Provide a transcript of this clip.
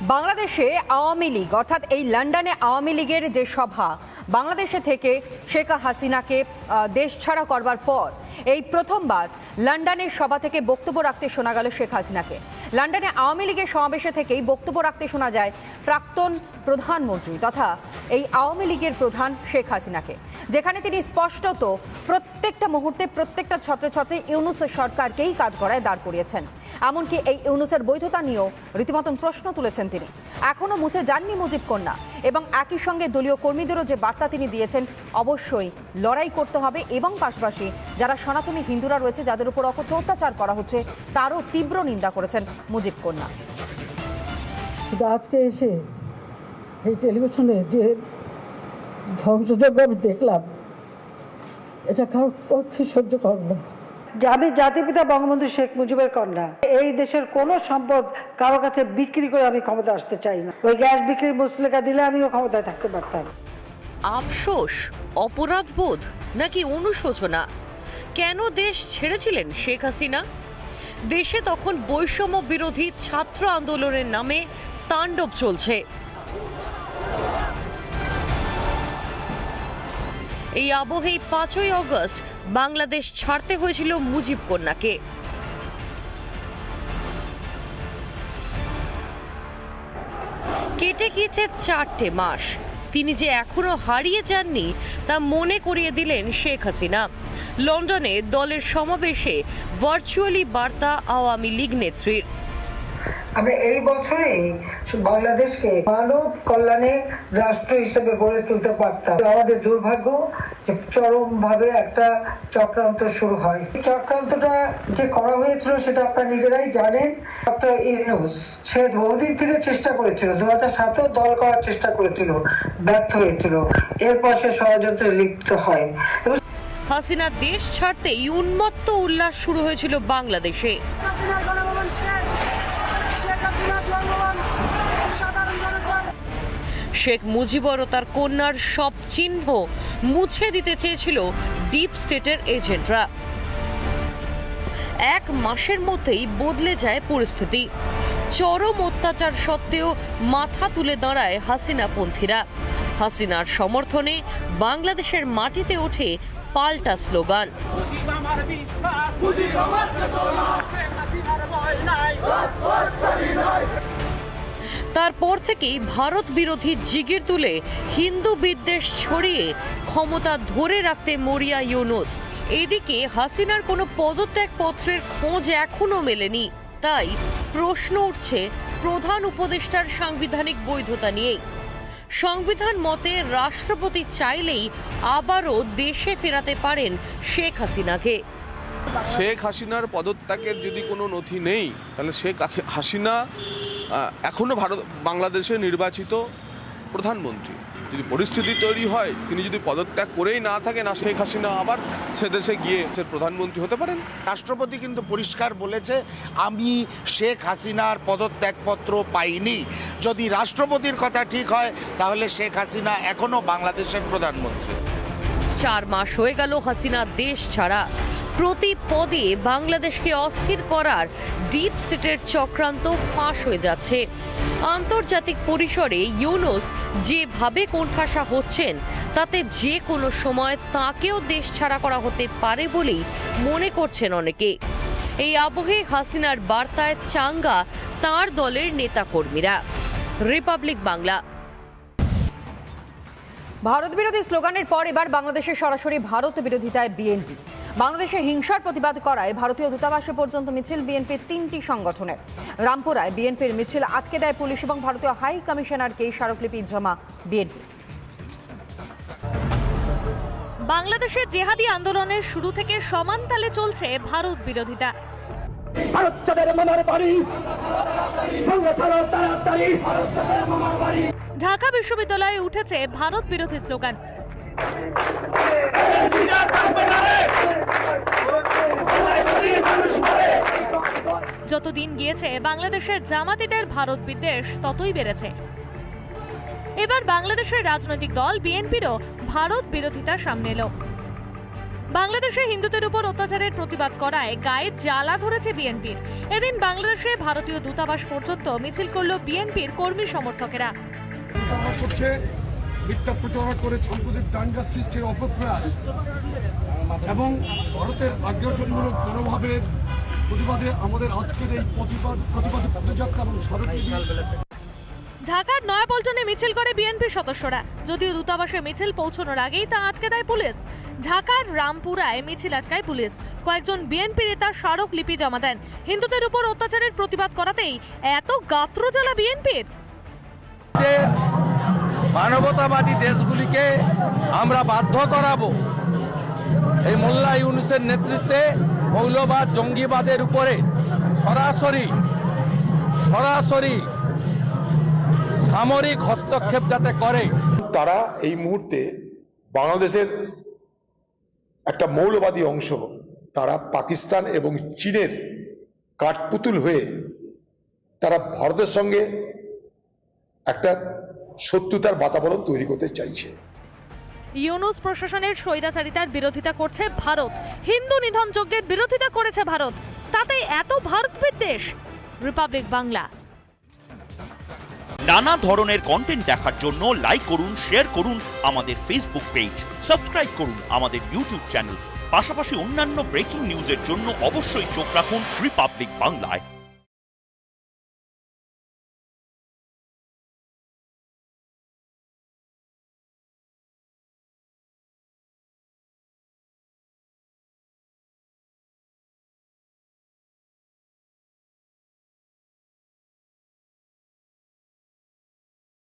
বাংলাদেশে আওয়ামী লীগ, অর্থাৎ এই লন্ডনে আওয়ামী লীগের যে সভা, বাংলাদেশে থেকে শেখ হাসিনাকে দেশ ছাড়া করবার পর এই প্রথমবার লন্ডনের সভা থেকে বক্তব্য রাখতে শোনা গেল শেখ হাসিনাকে। লন্ডনে আওয়ামী লীগের সমাবেশে থেকেই বক্তব্য রাখতে শোনা যায় প্রাক্তন প্রধানমন্ত্রী তথা এই আওয়ামী লীগের প্রধান শেখ হাসিনাকে। যেখানে তিনি স্পষ্টত প্রত্যেকটা মুহূর্তে, প্রত্যেকটা ছাত্রছাত্রী ইউনুস সরকারকেই কাজ করায় দাঁড় করিয়েছেন। এমনকি এই ইউনুসের বৈধতা নিয়েও রীতিমতন প্রশ্ন তুলেছেন তিনি। এখনও মুছে যাননি মুজিব কন্যা। এবং একই সঙ্গে দলীয় কর্মীদেরও যে বার্তা তিনি দিয়েছেন, অবশ্যই লড়াই করতে হবে এবং পাশাপাশি যারা সনাতনী হিন্দুরা রয়েছে, যাদের উপর অকথ্য অত্যাচার করা হচ্ছে, তারও তীব্র নিন্দা করেছেন মুজিব কন্যা। আজকে এসে এই টেলিভিশনে যে ধ্বংসযজ্ঞ আমি দেখলাম, এটা কারোর পক্ষে সহ্য কর না আমি জাতিপিতা বঙ্গবন্ধু শেখ মুজিবের কন্যা। এই দেশের কোনো সম্পদ কারও কাছে বিক্রি করে আমি ক্ষমতা আসতে চাই না। ওই গ্যাস বিক্রির মুসলেখা দিলে আমিও ক্ষমতায় থাকতে পারতাম। আফসোস, অপরাধবোধ নাকি অনুশোচনা? কেন দেশ ছেড়েছিলেন শেখ হাসিনা? দেশে তখন বৈষম্য বিরোধী ছাত্র আন্দোলনের নামে তাণ্ডব চলছে। এই আবহেই পাঁচই অগস্ট বাংলাদেশ ছাড়তে হয়েছিল মুজিব কন্যাকে। কেটে গিয়েছে চারটে মাস। তিনি যে এখনও হারিয়ে যাননি, তা মনে করিয়ে দিলেন শেখ হাসিনা। লন্ডনে দলের সমাবেশে ভার্চুয়ালি বার্তা আওয়ামী লীগ নেত্রীর। আমরা এই বছরেই বাংলাদেশকে মানব কল্যাণে রাষ্ট্র হিসেবে গড়ে তুলতে পারতাম। আমাদের দুর্ভাগ্য যে চরম ভাবে একটা চক্রান্ত শুরু হয়। চক্রান্তটা যে করা হয়েছিল সেটা আপনারা নিজেরাই জানেন। ডক্টর ইউনুস সে বহুদিন থেকে চেষ্টা করেছিল। দু হাজার সাতেও দল করার চেষ্টা করেছিল। ব্যর্থ হয়েছিল। এরপর সে ষড়যন্ত্রে লিপ্ত হয়। এবং হাসিনা দেশ ছাড়তে উন্মত্ত উল্লাস শুরু হয়েছিল বাংলাদেশে। শেখ মুজিবর ও তার কন্যার সব চিহ্ন মুছে দিতে চেয়েছিল ডিপ স্টেটের এজেন্টরা। এক মাসের মধ্যেই বদলে যায় পরিস্থিতি। চরম অত্যাচার সত্ত্বেও মাথা তুলে দাঁড়ায় হাসিনা পন্থীরা হাসিনার সমর্থনে বাংলাদেশের মাটিতে ওঠে পাল্টা স্লোগান। তারপর থেকেই ভারত বিরোধী জিগির তুলে হিন্দু বিদ্বেষ ছড়িয়ে ক্ষমতা ধরে রাখতে মরিয়া ইউনুস। এদিকে হাসিনার কোনো পদত্যাগ পত্রের খোঁজ এখনও মেলেনি। তাই প্রশ্ন উঠছে প্রধান উপদেষ্টার সাংবিধানিক বৈধতা নিয়েই। সংবিধান মতে রাষ্ট্রপতি চাইলেই আবারও দেশে ফেরাতে পারেন শেখ হাসিনাকে। শেখ হাসিনার পদত্যাগের যদি কোনো নথি নেই, তাহলে শেখ হাসিনা আহ, এখনও ভারত বাংলাদেশে নির্বাচিত প্রধানমন্ত্রী। যদি পরিস্থিতি তৈরি হয় তিনি যদি পদত্যাগ করেই না থাকেন আর শেখ হাসিনা আবার সে দেশে গিয়ে সে প্রধানমন্ত্রী হতে পারেন? রাষ্ট্রপতি কিন্তু পরিষ্কার বলেছে আমি শেখ হাসিনার পদত্যাগপত্র পাইনি। যদি রাষ্ট্রপতির কথা ঠিক হয় তাহলে শেখ হাসিনা এখনও বাংলাদেশের প্রধানমন্ত্রী। চার মাস হয়ে গেল হাসিনা দেশ ছাড়া। প্রতি পদে বাংলাদেশকে অস্থির করার ডিপ স্টেটের চক্রান্ত ফাঁস হয়ে যাচ্ছে। আন্তর্জাতিক পরিসরে ইউনুস যেভাবে কোণঠাসা হচ্ছেন, তাতে যে কোনো সময় তাকেও দেশ ছাড়া করা হতে পারে বলেই মনে করছেন অনেকে। এই আবহে হাসিনার বার্তায় চাঙ্গা তার দলের নেতাকর্মীরা। রিপাবলিক বাংলা। ভারত বিরোধী স্লোগানের পর এবার বাংলাদেশের সরাসরি ভারত বিরোধিতায় বিএনপি। বাংলাদেশে হিংসার প্রতিবাদ করায় ভারতীয় দূতাবাসে পর্যন্ত মিছিল বিএনপির তিনটি সংগঠনের। রামপুরায় বিএনপির মিছিল আটকে দেয় পুলিশ এবং ভারতীয় হাই কমিশনারকে স্মারকলিপি জমা বিএনপি। বাংলাদেশে জেহাদি আন্দোলনের শুরু থেকে সমান তালে চলছে ভারত বিরোধিতা। ঢাকা বিশ্ববিদ্যালয়ে উঠেছে ভারত বিরোধী স্লোগান। যত দিন গিয়েছে, বাংলাদেশের জামাতিদের ভারত বিদ্বেষ ততই বেড়েছে। এবার বাংলাদেশের রাজনৈতিক দল, বিএনপিরও ভারত বিরোধিতা সামনে এলো। বাংলাদেশে হিন্দুদের উপর অত্যাচারের প্রতিবাদ করায় গায়ে জ্বালা ধরেছে বিএনপির। এদিন বাংলাদেশে ভারতীয় দূতাবাস পর্যন্ত মিছিল করল বিএনপির কর্মী সমর্থকেরা। মিথ্যা প্রচারণা করে সাম্প্রতিক দাঙ্গা সৃষ্টির অপপ্রয়াস এবং ভারতের আগ্রাসনমূলক মনোভাবের প্রতিবাদে আমাদের আজকের এই প্রতিবাদ প্রতিবাদ পদযাত্রা এবং স্মারকলিপি ঢাকার নয়াপল্টনে মিছিল করে বিএনপির সদস্যরা। যদিও দূতাবাসে মিছিল পৌঁছানোর আগেই তা আটকে দেয় পুলিশ। ঢাকার রামপুরায় মিছিল আটকায় পুলিশ। কয়েকজন বিএনপি নেতা স্মারকলিপি জমা দেন। হিন্দুদের উপর অত্যাচারের প্রতিবাদ করাতেই এত গাত্রজ্বালা বিএনপির। যে মানবতাবাদী দেশগুলিকে আমরা বাধ্য করাবো। এই মোল্লা ইউনুসের নেতৃত্বে মৌলবাদ, জঙ্গিবাদের উপরে সরাসরি সরাসরি সামরিক হস্তক্ষেপ যাতে করে। তারা এই মুহূর্তে বাংলাদেশের একটা মৌলবাদী অংশ। তারা পাকিস্তান এবং চীনের কাঠপুতুল হয়ে তারা ভারতের সঙ্গে একটা শত্রুতার বাতাবরণ তৈরি করতে চাইছে। ইউনুস প্রশাসনের স্বৈরাচারিতার বিরোধিতা করছে ভারত। হিন্দু নিধন যজ্ঞের বিরোধিতা করেছে ভারত। তাতে এত ভারত বিদ্বেষ রিপাবলিক বাংলা। নানা ধরনের কন্টেন্ট দেখার জন্য লাইক করুন শেয়ার করুন আমাদের ফেসবুক পেজ সাবস্ক্রাইব করুন আমাদের ইউটিউব চ্যানেল পাশাপাশি অন্যান্য ব্রেকিং নিউজের জন্য অবশ্যই চোখ রাখুন রিপাবলিক বাংলায়